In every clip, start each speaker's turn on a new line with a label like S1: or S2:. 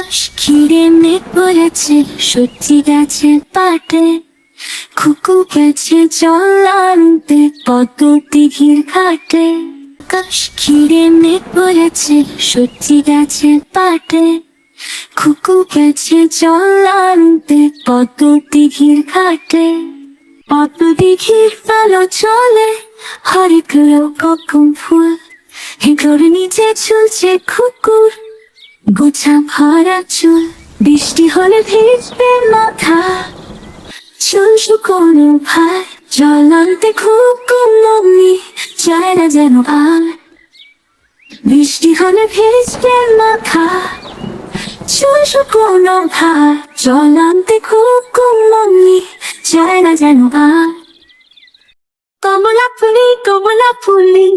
S1: আকাশ ঘিরে মেঘ পড়েছে, সত্যি গাছে পাটে। খুকু গেছে জল আনতে, কত দিঘির ঘাটে। আকাশ ঘিরে মেঘ পড়েছে, সত্যি গাছে পাটে। খুকু গেছে জল আনতে, কত দিঘির ঘাটে। কত দিঘির আলো চলে হরেক রকম ফুল। হেঁটে নিচে চলছে কুকুর গোছা ভরা চুল, বৃষ্টি হলে ভিজবে মাথা। চুল শুকনো ভাই জল আনতে খুব কমনি চায় না যেন আর বৃষ্টি হলে ভিজবে মাথা। চুল শুকনো ভাই জল আনতে খুব কমনি চায় না যেন আর কমলা ফুলি কমলা ফুলি,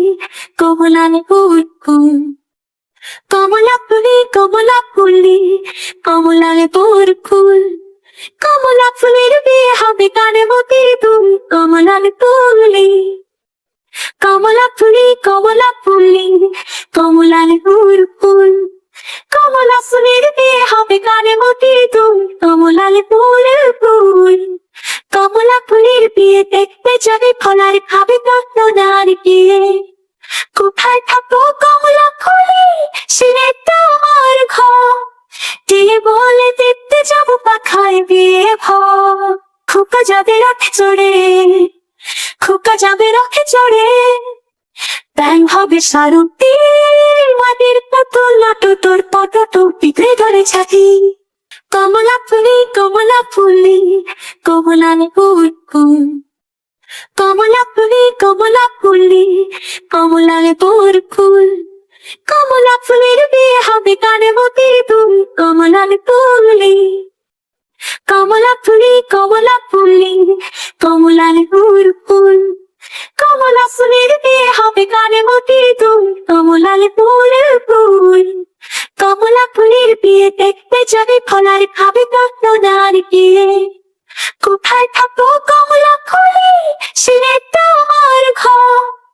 S1: কমলার ফুল ফুল। কমলা ফুলি কমলা ফুলি কমলার ফুল ফুল। কমলা ফুলের বিয়ে হবে কানে মতির দুল কমলার ফুলি কমলা ফুলি কমলা ফুলি কমলার ফুল ফুল। কমলা ফুলের বিয়ে হবে কানে মতির দুল কমলার ফুল ফুল। কমলা ফুলের বিয়ে দেখতে যাবে ফলার খাবে তত্ন দাঁড়িয়ে কোথায় থাকো কমলা ফুলে? সিনে তোমার ঘর। বলে দেখতে যাব পাখায় বিয়ে ভর খোকা যাবে রাখে চড়ে। খোকা যাবে রাখে চড়ে। ব্যাং হবে সারুতি। মাটির পুতুল নাটো তোর পটো পিঁপড়ে ধরে ছাকি কমলা ফুলি কমলা ফুলি, কমলা ফুল ফুল। কমলা ফুলি কমলা ফুলি, কমলা ফুল ফুল। কমলা ফুলের বিয়ে হবে কানে মতির দুল কমলা ফুলি। কমলা ফুলি কমলা ফুলি, কমলা ফুল ফুল। কমলা ফুলের বিয়ে হবে কানে মতির দুল কমলা ফুল ফুল। কমলা ফুলের বিয়ে দেখতে যাবে, ফলার খাবে তত্ন দাঁড়িয়ে কোথায় থাকো কমলা ফুলে সিনে তোমার ঘর।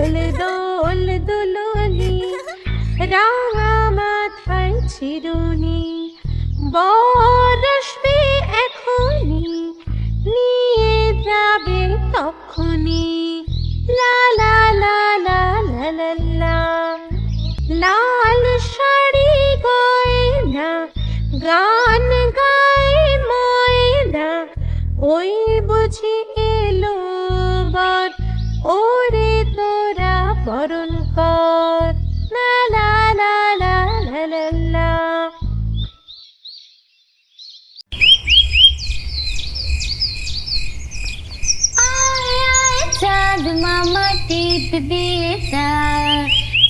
S2: দোল দোল, দোলনি, রাঙা মাথায় চিরুনি বরসবে এখনি নিয়ে যাবে তখনি লা লা লা লা লা লা। লাল শাড়ি গয়না, গান গায় ময়না, ওই বুঝি
S1: টিপবি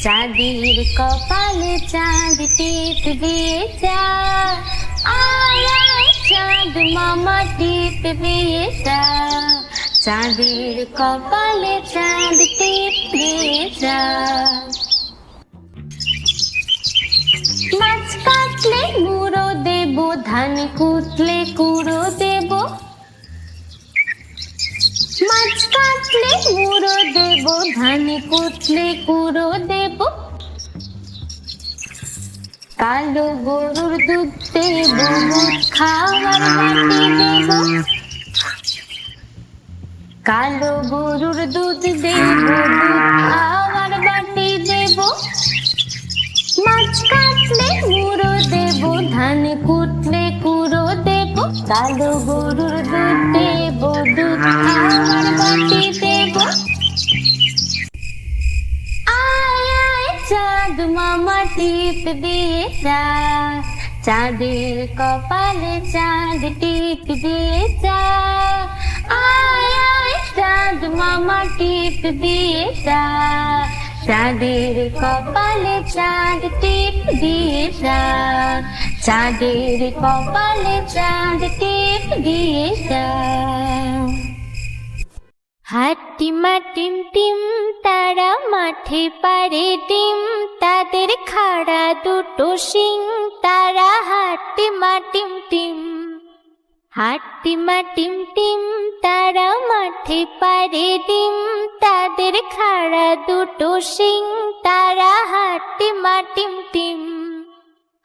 S1: চাঁদির কপালে চাঁদ টিপবি চাঁদ মামা টিপবি চাঁদ কপালে চাঁদ টিপবি মাছ কাটলে গুঁড়ো দেব, ধান কুতলে কুড়ো দেব মাছ কাটলে দেব কুটলে কুড়ো দেব। কালো গরুর দুধ দেব খাওয়ার দেব। কালো গরুর দুধ দেব বাটি দেব। মাছ কাটলে মুড়ো দেব, ধান কুটলে কুড়ো দেব। কালো গরুর দুধ দেব। দেব
S3: চাঁদ মামা টিপ দিয়ে চাঁদের কপালে চাঁদ টিপ দিয়ে যা চাঁদ মামা টিপ দিয়ে যা চাঁদের কপালে চাঁদ টিপ দিয়ে যা চাঁদের কপালে চাঁদ টিপ দিয়ে যা হাটিমা টিম তারা মাঠে পারে ডিম। তাদের খাড়া দুটো শিং, তারা হাটিমা টিম টিম। হাটিমা টিম টিম, তারা মাঠে পারে ডিম। তাদের খাড়া দুটো শিং, তারা হাটিমা টিম টিম।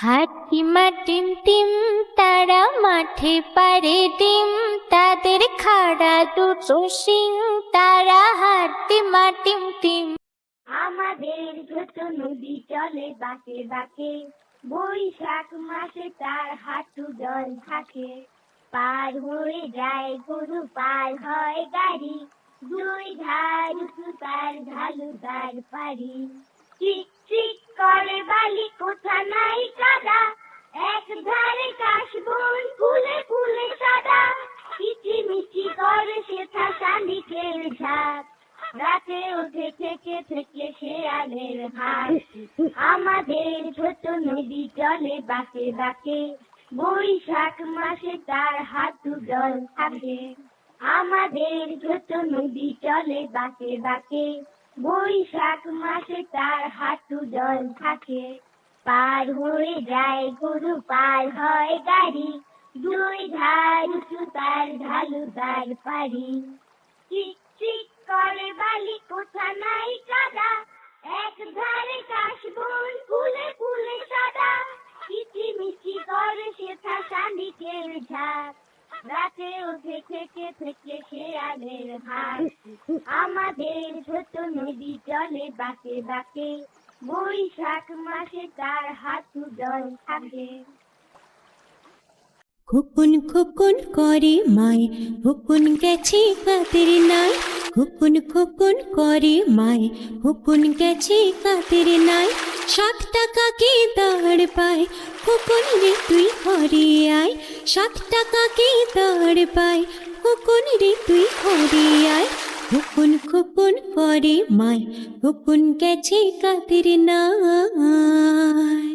S3: হাটিমা টিম টিম, তারা মাঠে পারে ডিম। তাদের খাড়া দুটো শিং, তারা হাটিমা টিম টিম।
S4: আমাদের ছোট নদী চলে বাঁকে বাঁকে, বৈশাখ মাসে তার হাঁটু জল থাকে। পার হয়ে যায় গরু, পার হয় গাড়ি। দুই ধার তার ঢালু তার পারি। চিক চিক করে বালি কোথা নাই কাদা? এক ধারে কাশবন ফুলে ফুলে সাদা। কিচি মিচি করে সেথা শালিকের ঝাঁক। রাতে উঠে থেকে থেকে শেয়ালের হাট আমাদের ছোট নদী চলে বাঁকে বাঁকে। বৈশাখ মাসে তার হাঁটু জল থাকে। আমাদের ছোট নদী চলে বাঁকে বাঁকে। বৈশাখ মাসে তার হাঁটু জল থাকে। পার হয়ে যায়, গরু পার হয় গাড়ি। দুই ধার উঁচু তার ঢালু তার পারি চিক করে বালি, কোথা নাই কাদা এক ধারে কাশবন ফুলে ফুলে সাদা। কিচি মিচি করে সেথা শালিকের ঝাঁক রাতে উঠে থেকে থেকে শেয়ালের হাট আমাদের ছোট নদী চলে বাঁকে বাঁকে, বৈশাখ মাসে তার হাঁটু জল থাকে।
S1: খুকুন খুকুন করে মায় হুকুন গেছে কাদের নাই? খুকুন খুকুন করে মায় হুকুন গেছে কাদের নাই? সাত টাকাকে দাঁড় পায়? হুকুন রে, তুই ঘরে আয়। সাত টাকাকে দাঁড় পায়? হুকুন রে, তুই ঘরে আয়। খুকুন করে মায়। হুকুন গেছে কাদের নাই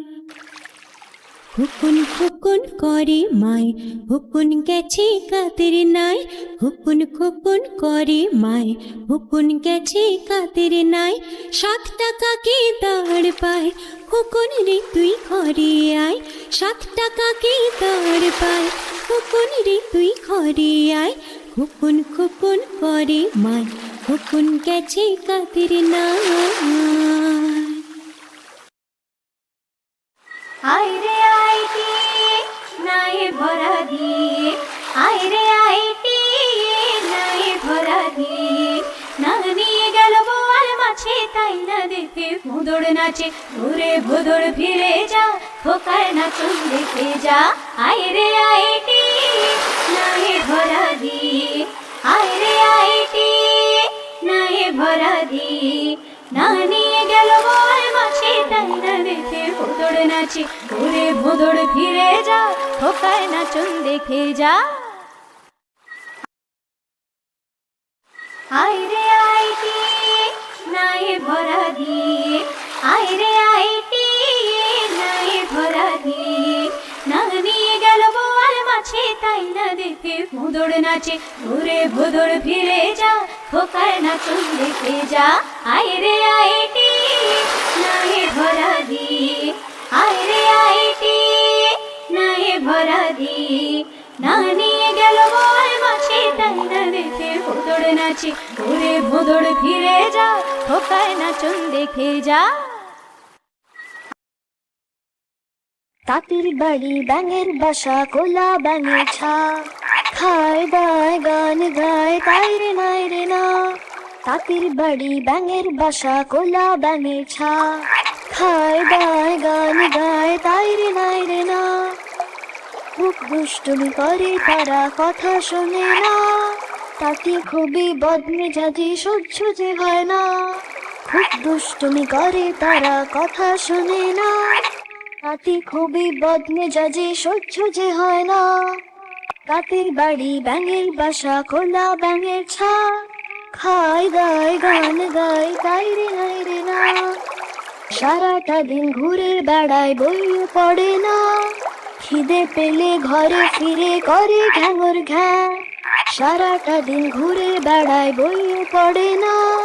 S1: হুকুন হুকুন করে মায় হুকুন গেছে কাদের নাই? হুকুন খুকুন করে মায় হুকুন গেছে কাদের নাই? সাত টাকা কে দাঁড় পায়? হুকুন রে তুই ঘরে আয়। সাত টাকা কে দাঁড় পায়? হুকুন রে তুই ঘরে আয়। হুকুন খুকুন করে মায় হুকুন গেছে কাদের নাই?
S3: ভোদর নাচে ঘুরে ভোদর ফিরে যা, খোকার নাচন দেখে যা। আইরে আইটি নাই ভরা দিয়ে আইরে আইটি নাই ভরা দিয়ে না নিয়ে গেল বল মাছে, তাই না দেখে ভোদর নাচে ঘুরে ভোদর ফিরে যা, খোকার নাচন দেখে যা। আইরে আইটি নাই ভরা দিয়ে আইরে আইটি নাই ভরা দিয়ে নিয়ে গেল বোয়াল মাছে, তাই না দেখে ভোদর নাচে। ঘুরে ভোদর ফিরে যা, খোকার নাচন দেখে যা। আইরে আইটি নাই ভরা দিয়ে আইরে আইটি নাই ভরা দিয়ে না নিয়ে গেল না তাঁতির বাড়ি ব্যাঙের বাসা, কোলা ব্যাঙের ছা।
S2: খায়, দায়, গান গায়, তাই রে, নাই রে, না। তাঁতির বাড়ি ব্যাঙের বাসা, কোলা ব্যাঙের ছা। খায়, দায়, গান গায়, তাই রে, নাই রে, না। মুখ দুষ্টুমি করে, তারা কথা শোনে না। তাকে খুবই বদমেজাজি, সহ্য যে হয় না। খুব দুষ্টুমি করে, তারা কথা শোনে না। তাতে খুবই বদমেজাজি, সহ্য যে হয় না। তাঁতির বাড়ি, ব্যাঙের বাসা, খোলা ব্যাঙের ছা খায় গায় গান গায় তাই রে, নাই রে, না। সারাটা দিন ঘুরে বেড়ায় বইয়ে পড়ে না। খিদে পেলে ঘরে ফিরে করে ঘ্যাঙর ঘ্যা। সারাটা দিন ঘুরে বেড়ায় বইয়ে পড়ে না।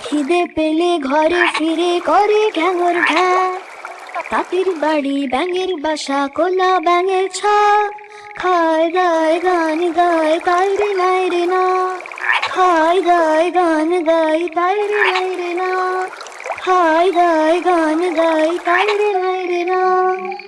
S2: খিদে পেলে ঘরে ফিরে করে ঘ্যাঙর ঘ্যা। তাঁতির বাড়ি ব্যাঙের বাসা, কোলা ব্যাঙের ছা। খায়, গায়, গান, গায়, তাই রে, নাই রে, না। খায়, গায়, গান, গায়, তাই রে, নাই রে, না। খায়, গায়, গান, গায়, তাই রে, নাই রে, না।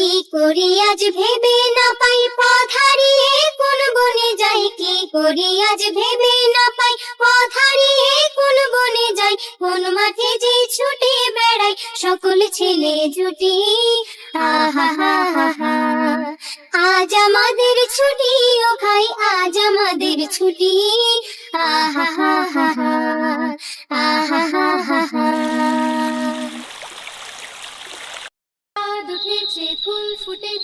S5: কি করি আজ ভেবে না পাই পথ কোন বনে যাই, কি করি আজ ভেবে না পাই পথ কোন বনে যাই, কোন মাঠে যে ছুটে বেড়াই। সকল ছেলে জুটি আহা হা হা আজ আমাদের ছুটি, ও ভাই, আজ আমাদের ছুটি আহা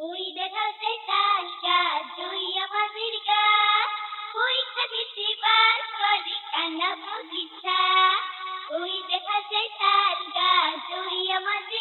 S4: ওই দেখাতে কাল তুই আমাদের গাছ ওই খাদিতে বার করি, কান্না বুঝিছা ওই দেখাতে কাল তুই আমাদের